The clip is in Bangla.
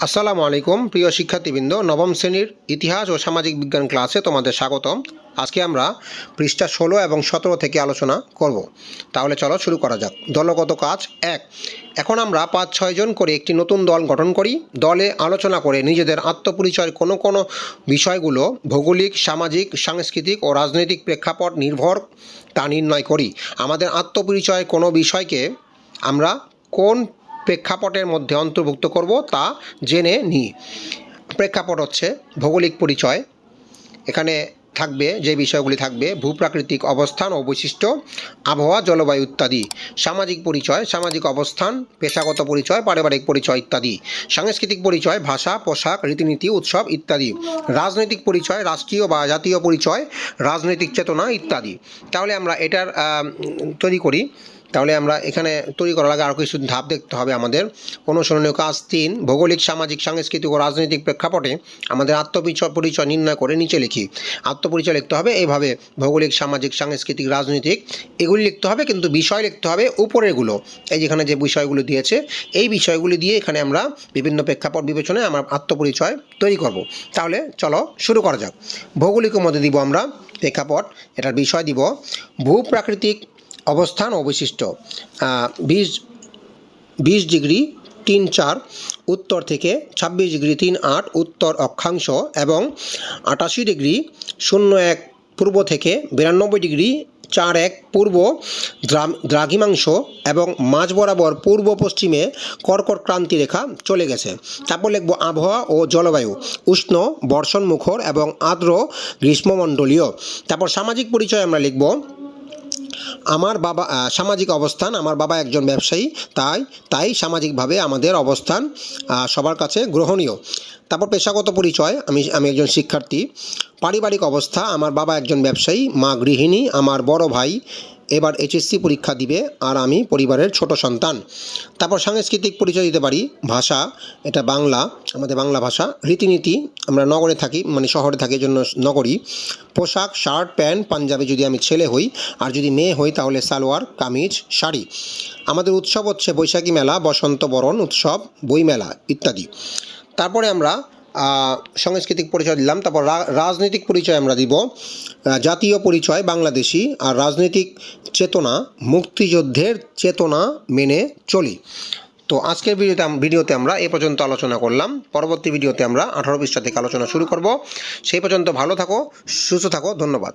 আসসালামু আলাইকুম, প্রিয় শিক্ষার্থীবৃন্দ, নবম শ্রেণির ইতিহাস ও সামাজিক বিজ্ঞান ক্লাসে তোমাদের স্বাগতম। আজকে আমরা পৃষ্ঠা ষোলো এবং সতেরো থেকে আলোচনা করব। তাহলে চলো শুরু করা যাক। দলগত কাজ এক। এখন আমরা পাঁচ ছয়জন করে একটি নতুন দল গঠন করি। দলে আলোচনা করে নিজেদের আত্মপরিচয়, কোনো কোনো বিষয়গুলো ভৌগোলিক, সামাজিক, সাংস্কৃতিক ও রাজনৈতিক প্রেক্ষাপট নির্ভর তা নির্ণয় করি। আমাদের আত্মপরিচয় কোনো বিষয়কে আমরা কোন প্রেক্ষাপটের মধ্যে অন্তর্ভুক্ত করব তা জেনে নিই প্রেক্ষাপট হচ্ছে ভৌগোলিক পরিচয়। এখানে থাকবে, যে বিষয়গুলি থাকবে, ভূপ্রাকৃতিক অবস্থান ও বৈশিষ্ট্য, আবহাওয়া, জলবায়ু ইত্যাদি। সামাজিক পরিচয়, সামাজিক অবস্থান, পেশাগত পরিচয়, পারিবারিক পরিচয় ইত্যাদি। সাংস্কৃতিক পরিচয়, ভাষা, পোশাক, রীতিনীতি, উৎসব ইত্যাদি। রাজনৈতিক পরিচয়, রাষ্ট্রীয় বা জাতীয় পরিচয়, রাজনৈতিক চেতনা ইত্যাদি। তাহলে আমরা এটার তৈরি করি। তাহলে আমরা এখানে তৈরি করার আগে আরও কিছু ধাপ দেখতে হবে আমাদের। অনুসরণীয় কাজ তিন, ভৌগোলিক, সামাজিক, সাংস্কৃতিক ও রাজনৈতিক প্রেক্ষাপটে আমাদের আত্মপরিচয়, পরিচয় নির্ণয় করে নিচে লিখি। আত্মপরিচয় লিখতে হবে এইভাবে ভৌগোলিক, সামাজিক, সাংস্কৃতিক, রাজনৈতিক এগুলি লিখতে হবে, কিন্তু বিষয় লিখতে হবে উপরেরগুলো। এই যেখানে যে বিষয়গুলো দিয়েছে, এই বিষয়গুলি দিয়ে এখানে আমরা বিভিন্ন প্রেক্ষাপট বিবেচনায় আমার আত্মপরিচয় তৈরি করব। তাহলে চলো শুরু করা যাক। ভৌগোলিকের মধ্যে দিব আমরা প্রেক্ষাপট, এটার বিষয় দিব। ভূপ্রাকৃতিক অবস্থান অবশিষ্ট। বিশ বিশ ডিগ্রি তিন চার, উত্তর থেকে ছাব্বিশ ডিগ্রি তিন আট, উত্তর অক্ষাংশ এবং আটাশি ডিগ্রি শূন্য এক পূর্ব থেকে বিরানব্বই ডিগ্রি চার এক পূর্ব দ্রা- দ্রাঘিমাংশ এবং মাঝ বরাবর পূর্ব পশ্চিমে কর্কট ক্রান্তি রেখা চলে গেছে। তারপর লিখব আবহাওয়া ও জলবায়ু, উষ্ণ বর্ষণ মুখর এবং আর্দ্র গ্রীষ্মমণ্ডলীয়। তারপর সামাজিক পরিচয় আমরা লিখব আমার বাবা সামাজিক অবস্থান, আমার বাবা একজন ব্যবসায়ী, তাই তাই সামাজিকভাবে আমাদের অবস্থান সবার কাছে গ্রহণীয়। তারপর পেশাগত পরিচয়, আমি আমি একজন শিক্ষার্থী। পারিবারিক অবস্থা, আমার বাবা একজন ব্যবসায়ী, মা গৃহিণী, আমার বড় ভাই এবার এইচএসসি পরীক্ষা দিবে আর আমি পরিবারের ছোট সন্তান। তারপর সাংস্কৃতিক পরিচয় দিতে পারি, ভাষা, এটা বাংলা, আমাদের বাংলা ভাষা। রীতিনীতি, আমরা নগরে থাকি মানে শহরে থাকি জন্য নগরী। পোশাক, শার্ট, প্যান্ট, পাঞ্জাবি যদি আমি ছেলে হই, আর যদি মেয়ে হই, তাহলে সালোয়ার, কামিজ, শাড়ি। আমাদের উৎসব হচ্ছে বৈশাখী মেলা, বসন্ত বরণ উৎসব, বইমেলা ইত্যাদি। তারপরে আমরা সাংস্কৃতিক পরিচয় দিলাম, তারপর রাজনৈতিক পরিচয় আমরা দিব। জাতীয় পরিচয় বাংলাদেশি আর রাজনৈতিক চেতনা, মুক্তিযুদ্ধের চেতনা মেনে চলি। তো আজকের ভিডিওতে ভিডিওতে আমরা এ পর্যন্ত আলোচনা করলাম। পরবর্তী ভিডিওতে আমরা আঠারো পৃষ্ঠা থেকে আলোচনা শুরু করব। সেই পর্যন্ত ভালো থাকো, সুস্থ থাকো, ধন্যবাদ।